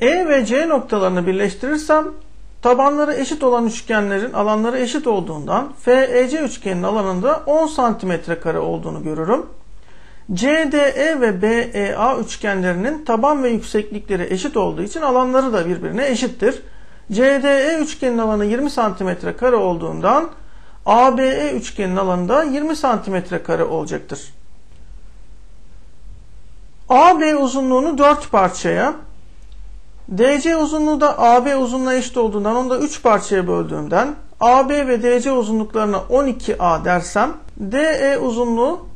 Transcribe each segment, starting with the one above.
E ve C noktalarını birleştirirsem tabanları eşit olan üçgenlerin alanları eşit olduğundan FEC üçgeninin alanında 10 cm kare olduğunu görürüm. CDE ve BEA üçgenlerinin taban ve yükseklikleri eşit olduğu için alanları da birbirine eşittir. CDE üçgenin alanı 20 cm kare olduğundan ABE üçgenin alanı da 20 cm kare olacaktır. AB uzunluğunu 4 parçaya, DC uzunluğu da AB uzunluğuna eşit olduğundan onu da 3 parçaya böldüğümden AB ve DC uzunluklarına 12A dersem DE uzunluğu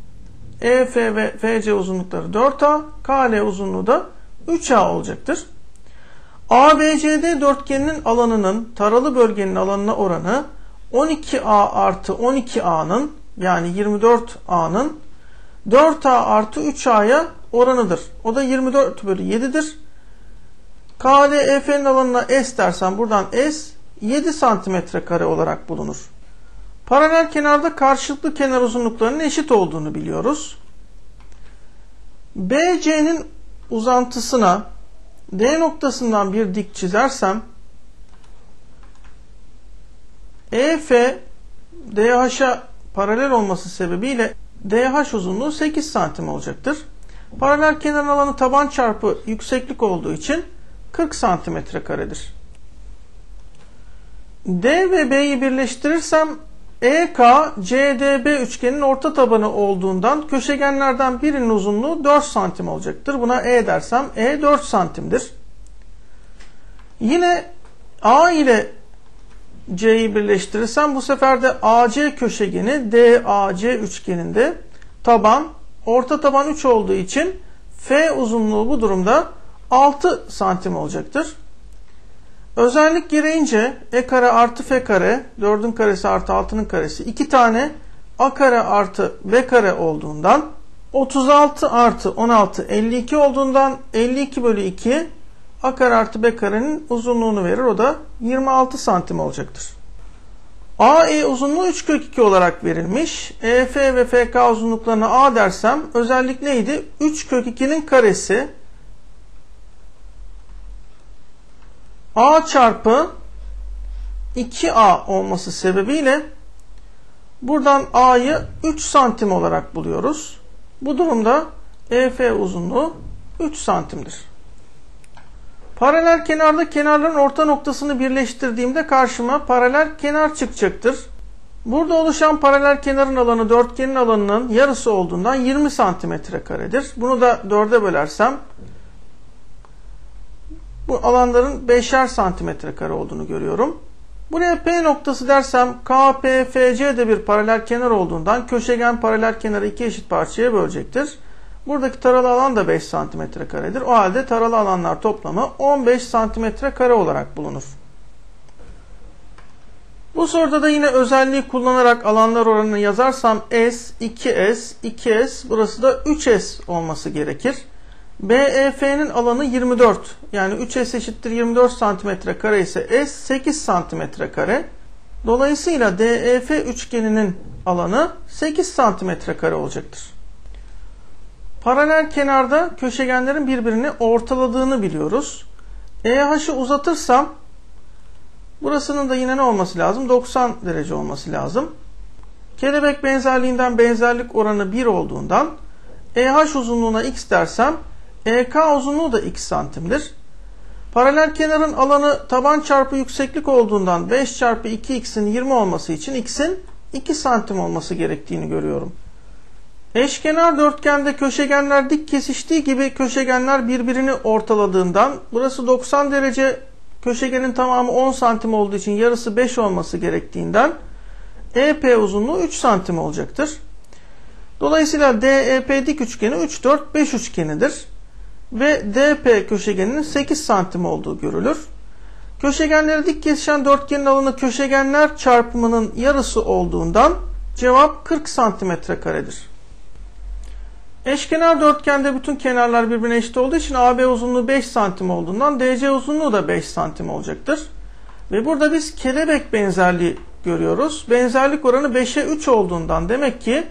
EF ve FC uzunlukları 4A, KL uzunluğu da 3A olacaktır. ABCD dörtgeninin alanının taralı bölgenin alanına oranı 12A artı 12A'nın yani 24A'nın 4A artı 3A'ya oranıdır. O da 24 bölü 7'dir. KDEF'nin alanına S dersen buradan S 7 santimetre kare olarak bulunur. Paralel kenarda karşılıklı kenar uzunluklarının eşit olduğunu biliyoruz. BC'nin uzantısına D noktasından bir dik çizersem EF DH'a paralel olması sebebiyle DH uzunluğu 8 santim olacaktır. Paralel kenar alanı taban çarpı yükseklik olduğu için 40 santimetre karedir. D ve B'yi birleştirirsem EK, CDB üçgenin orta tabanı olduğundan köşegenlerden birinin uzunluğu 4 santim olacaktır. Buna E dersem E 4 santimdir. Yine A ile C'yi birleştirirsem bu sefer de AC köşegeni DAC üçgeninde taban, orta taban 3 olduğu için F uzunluğu bu durumda 6 santim olacaktır. Özellik gereğince e kare artı f kare 4'ün karesi artı 6'nın karesi 2 tane a kare artı b kare olduğundan 36 artı 16 52 olduğundan 52 bölü 2 a kare artı b karenin uzunluğunu verir. O da 26 santim olacaktır. AE uzunluğu 3 kök 2 olarak verilmiş. EF ve FK uzunluklarına A dersem özellik neydi? 3 kök 2'nin karesi A çarpı 2A olması sebebiyle buradan A'yı 3 santim olarak buluyoruz. Bu durumda EF uzunluğu 3 santimdir. Paralel kenarda kenarların orta noktasını birleştirdiğimde karşıma paralel kenar çıkacaktır. Burada oluşan paralel kenarın alanı dörtgenin alanının yarısı olduğundan 20 santimetre karedir. Bunu da 4'e bölersem bu alanların 5'er santimetre kare olduğunu görüyorum. Buraya P noktası dersem KPFC de bir paralel kenar olduğundan köşegen paralel kenarı iki eşit parçaya bölecektir. Buradaki taralı alan da 5 santimetre karedir. O halde taralı alanlar toplamı 15 santimetre kare olarak bulunur. Bu soruda da yine özelliği kullanarak alanlar oranını yazarsam S, 2S, 2S burası da 3S olması gerekir. BEF'nin alanı 24. Yani 3S eşittir 24 santimetre kare ise S 8 santimetre kare. Dolayısıyla DEF üçgeninin alanı 8 santimetre kare olacaktır. Paralel kenarda köşegenlerin birbirini ortaladığını biliyoruz. EH'ı uzatırsam burasının da yine ne olması lazım? 90 derece olması lazım. Kelebek benzerliğinden benzerlik oranı 1 olduğundan EH uzunluğuna x dersem EK uzunluğu da x santimdir. Paralel kenarın alanı taban çarpı yükseklik olduğundan 5 çarpı 2x'in 20 olması için x'in 2 santim olması gerektiğini görüyorum. Eşkenar dörtgende köşegenler dik kesiştiği gibi köşegenler birbirini ortaladığından burası 90 derece köşegenin tamamı 10 santim olduğu için yarısı 5 olması gerektiğinden EP uzunluğu 3 santim olacaktır. Dolayısıyla DEP dik üçgeni 3 4 5 üçgenidir ve DP köşegeninin 8 santim olduğu görülür. Köşegenleri dik kesişen dörtgenin alanı köşegenler çarpımının yarısı olduğundan cevap 40 santimetre karedir. Eşkenar dörtgende bütün kenarlar birbirine eşit olduğu için AB uzunluğu 5 santim olduğundan DC uzunluğu da 5 santim olacaktır. Ve burada biz kelebek benzerliği görüyoruz. Benzerlik oranı 5'e 3 olduğundan demek ki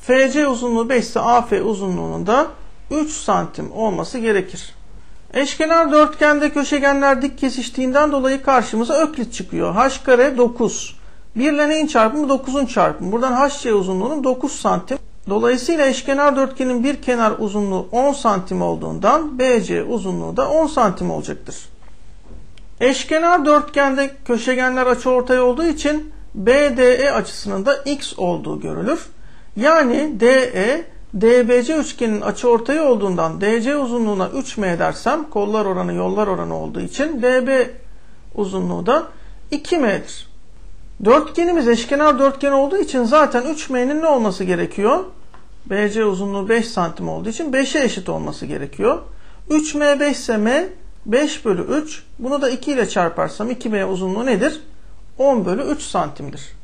FC uzunluğu 5 ise AF uzunluğunun da 3 santim olması gerekir. Eşkenar dörtgende köşegenler dik kesiştiğinden dolayı karşımıza öklit çıkıyor. H kare 9. 1 ile neyin çarpımı? 9'un çarpımı. Buradan HC uzunluğunun 9 santim. Dolayısıyla eşkenar dörtgenin bir kenar uzunluğu 10 santim olduğundan BC uzunluğu da 10 santim olacaktır. Eşkenar dörtgende köşegenler açıortay olduğu için BDE açısının da x olduğu görülür. Yani DE DBC üçgenin açıortayı olduğundan DC uzunluğuna 3m dersem kollar oranı yollar oranı olduğu için DB uzunluğu da 2m'dir. Dörtgenimiz eşkenar dörtgen olduğu için zaten 3m'nin ne olması gerekiyor? BC uzunluğu 5 santim olduğu için 5'e eşit olması gerekiyor. 3m 5 ise m 5 bölü 3. Bunu da 2 ile çarparsam 2m uzunluğu nedir? 10 bölü 3 santimdir.